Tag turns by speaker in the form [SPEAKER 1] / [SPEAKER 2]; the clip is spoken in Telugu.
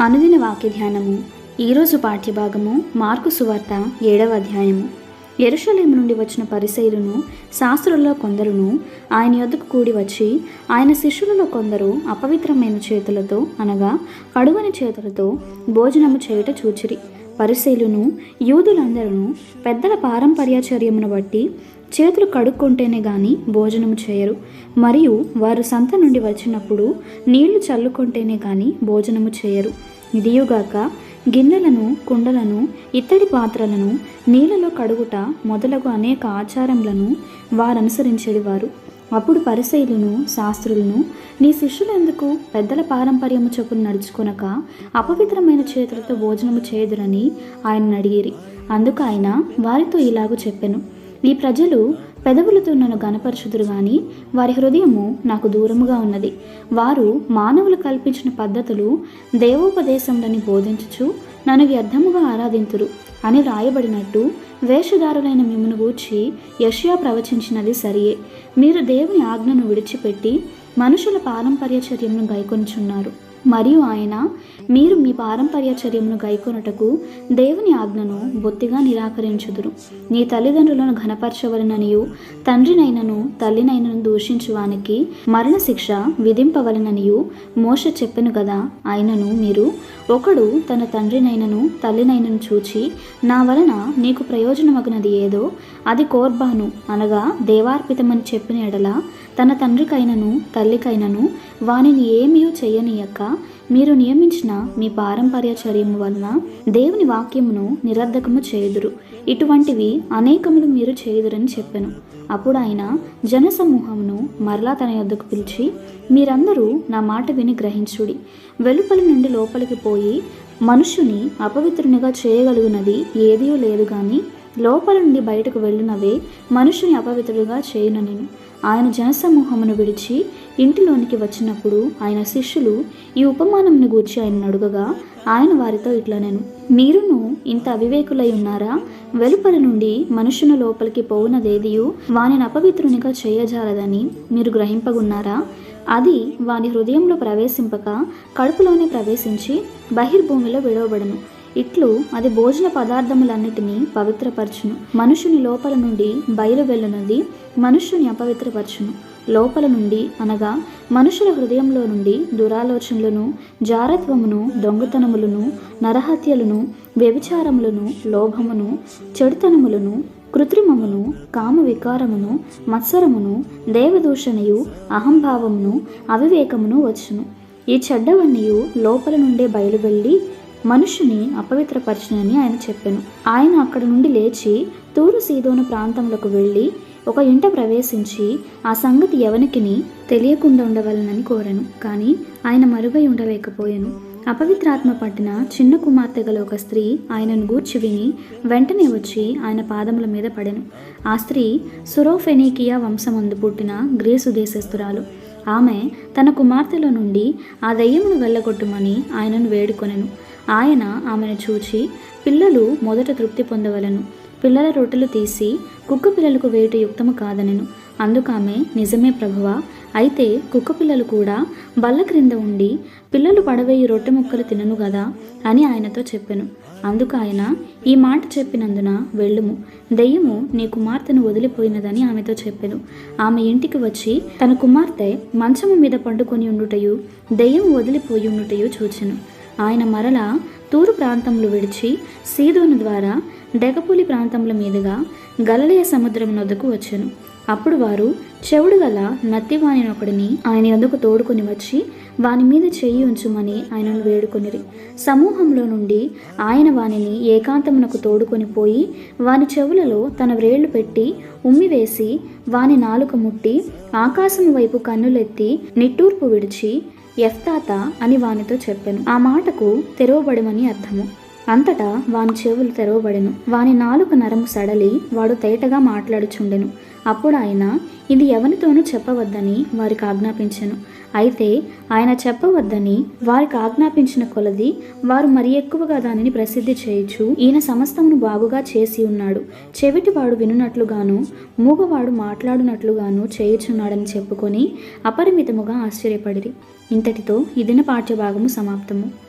[SPEAKER 1] అనుదిన వాక్య ధ్యానము ఈరోజు పాఠ్యభాగము మార్కు సువార్త ఏడవ అధ్యాయము. ఎరుషలేము నుండి వచ్చిన పరిసైలును శాస్త్రుల్లో కొందరును ఆయన యొద్దకు కూడి వచ్చి ఆయన శిష్యులలో కొందరు అపవిత్రమైన చేతులతో అనగా కడుగని చేతులతో భోజనము చేయుట చూచిరి. పరిశీలును యూదులందరూ పెద్దల పారంపర్యాచర్యమును బట్టి చేతులు కడుక్కుంటేనే గాని భోజనము చేయరు. మరియు వారు సంత నుండి వచ్చినప్పుడు నీళ్ళు చల్లుకుంటేనే గాని భోజనము చేయరు. ఇదియుగాక గిన్నెలను కుండలను ఇత్తడి పాత్రలను నీళ్ళలో కడుగుట మొదలగు అనేక ఆచారములను వారనుసరించేవారు అప్పుడు పరిశైలును శాస్త్రులను నీ శిష్యులు ఎందుకు పెద్దల పారంపర్యము చొప్పున నడుచుకొనక అపవిత్రమైన చేతులతో భోజనము చేయదురని ఆయన అడిగిరి. అందుకు ఆయన వారితో ఇలాగూ చెప్పెను. ఈ ప్రజలు పెదవులతో నన్ను గనపరచుదురు గాని వారి హృదయము నాకు దూరముగా ఉన్నది. వారు మానవులు కల్పించిన పద్ధతులు దేవోపదేశములని బోధించుచు నన్ను వ్యర్థముగా ఆరాధింతురు అని రాయబడినట్టు వేషధారులైన మిమ్మను గూర్చి యష్యా ప్రవచించినది సరియే. మీరు దేవుని ఆజ్ఞను విడిచిపెట్టి మనుషుల పారంపర్యచర్యమును గైకొనుచున్నారు. మరియు ఆయన మీరు మీ పారంపర్యచర్యమును గైకొనుటకు దేవుని ఆజ్ఞను బొత్తిగా నిరాకరించుదురు. నీ తల్లిదండ్రులను ఘనపరచవలననియు తండ్రినైనను తల్లినైనను దూషించువానికి మరణశిక్ష విధింపవలననియు మోష చెప్పెను కదా ఆయనను మీరు ఒకడు తన తండ్రినైనను తల్లినైనను చూచి నా వలన నీకు ప్రయోజనమగినది ఏదో అది కోర్బాను అనగా దేవార్పితమని చెప్పిన ఎడల తన తండ్రికైనను తల్లికైనను వానిని ఏమీ చేయనీయక మీరు నియమించిన మీ పారంపర్యచర్యము వలన దేవుని వాక్యమును నిరర్ధకము చేయుదురు. ఇటువంటివి అనేకములు మీరు చేయుదురని చెప్పాను. అప్పుడు ఆయన జనసమూహమును మరలా తన యొద్దకు పిలిచి మీరందరూ నా మాట విని గ్రహించుడి. వెలుపలి నుండి లోపలికి పోయి మనుషుని అపవిత్రునిగా చేయగలుగునది ఏదీ లేదు కానీ లోపల నుండి బయటకు వెళ్ళినవే మనుషుని అపవిత్రుడిగా చేయను నేను. ఆయన జనసమూహమును విడిచి ఇంటిలోనికి వచ్చినప్పుడు ఆయన శిష్యులు ఈ ఉపమానంను గూర్చి ఆయన అడుగగా ఆయన వారితో ఇట్లా నేను. మీరును ఇంత అవివేకులై ఉన్నారా? వెలుపల నుండి మనుషుని లోపలికి పోవునదేదియు? వానిని అపవిత్రునిగా చేయజాలదని మీరు గ్రహింపగున్నారా? అది వాని హృదయంలో ప్రవేశింపక కడుపులోనే ప్రవేశించి బహిర్భూమిలో విడవబడను. ఇట్లు అది భోజన పదార్థములన్నిటినీ పవిత్రపరచును. మనుషుని లోపల నుండి బయలు వెళ్ళునది మనుష్యుని అపవిత్రపరచును. లోపల నుండి అనగా మనుషుల హృదయంలో నుండి దురాలోచనలను జారత్వమును దొంగతనములను నరహత్యలను వ్యభిచారములను లోభమును చెడుతనములను కృత్రిమమును కామ వికారమును మత్సరమును దేవదూషణయు అహంభావమును అవివేకమును వచ్చును. ఈ చెడ్డవన్నీయు లోపల నుండే బయలువెళ్ళి మనుషుని అపవిత్రపరిచినని ఆయన చెప్పాను. ఆయన అక్కడ నుండి లేచి తూరు సీదోను ప్రాంతంలోకి వెళ్ళి ఒక ఇంట ప్రవేశించి ఆ సంగతి ఎవనికిని తెలియకుండా ఉండవలనని కోరాను. కానీ ఆయన మరుగై ఉండలేకపోయాను. అపవిత్రాత్మ పట్టిన చిన్న కుమార్తె గల ఒక స్త్రీ ఆయనను గూర్చి విని వెంటనే వచ్చి ఆయన పాదముల మీద పడెను. ఆ స్త్రీ సురోఫెనీకియా వంశమందు పుట్టిన గ్రీసు దేశస్థురాలు. ఆమె తన కుమార్తెలో నుండి ఆ దయ్యమును వెళ్ళగొట్టుమని ఆయనను వేడుకొనెను. ఆయన ఆమెను చూచి పిల్లలు మొదట తృప్తి పొందవలను. పిల్లల రొట్టెలు తీసి కుక్క పిల్లలకు వేయుట యుక్తము కాదనెను. అందుకామె నిజమే ప్రభువ అయితే కుక్క పిల్లలు కూడా బల్ల క్రింద ఉండి పిల్లలు పడవేయి రొట్టె ముక్కలు తినను కదా అని ఆయనతో చెప్పెను. అందుకు ఆయన ఈ మాట చెప్పినందున వెళ్ళుము. దెయ్యము నీ కుమార్తెను వదిలిపోయినదని ఆమెతో చెప్పెను. ఆమె ఇంటికి వచ్చి తన కుమార్తె మంచము మీద పండుకొని ఉండుటయు దెయ్యము వదిలిపోయి ఉండుటయు చూచెను. ఆయన మరల తూరు ప్రాంతంలో విడిచి సీదోను ద్వారా డెగపులి ప్రాంతముల మీదుగా గలలయ సముద్రం నొద్దకు వచ్చాను. అప్పుడు వారు చెవుడు గల నత్తివానినొకడిని ఆయన ఎందుకు తోడుకొని వచ్చి వాని మీద చెయ్యి ఉంచుమని ఆయనను వేడుకొనిరి. సమూహంలో నుండి ఆయన వానిని ఏకాంతమునకు తోడుకొని పోయి వాని చెవులలో తన వ్రేళ్ళు పెట్టి ఉమ్మివేసి వాని నాలుక ముట్టి ఆకాశం వైపు కన్నులెత్తి నిట్టూర్పు విడిచి ఎఫ్తాత అని వానితో చెప్పెను. ఆ మాటకు తెరవబడమని అర్థము. అంతటా వాని చెవులు తెరవబడెను. వాని నాలుక నరము సడలి వాడు తేటగా మాట్లాడుచుండెను. అప్పుడు ఆయన ఇది ఎవరితోనూ చెప్పవద్దని వారికి ఆజ్ఞాపించెను. అయితే ఆయన చెప్పవద్దని వారికి ఆజ్ఞాపించిన కొలది వారు మరి ఎక్కువగా దానిని ప్రసిద్ధి చేయొచ్చు ఈయన సమస్తమును బాగుగా చేసి ఉన్నాడు. చెవిటివాడు వినున్నట్లుగాను మూగవాడు మాట్లాడునట్లుగాను చేయుచున్నాడని చెప్పుకొని అపరిమితముగా ఆశ్చర్యపడిరి. ఇంతటితో ఈ దిన పాఠ్యభాగము సమాప్తము.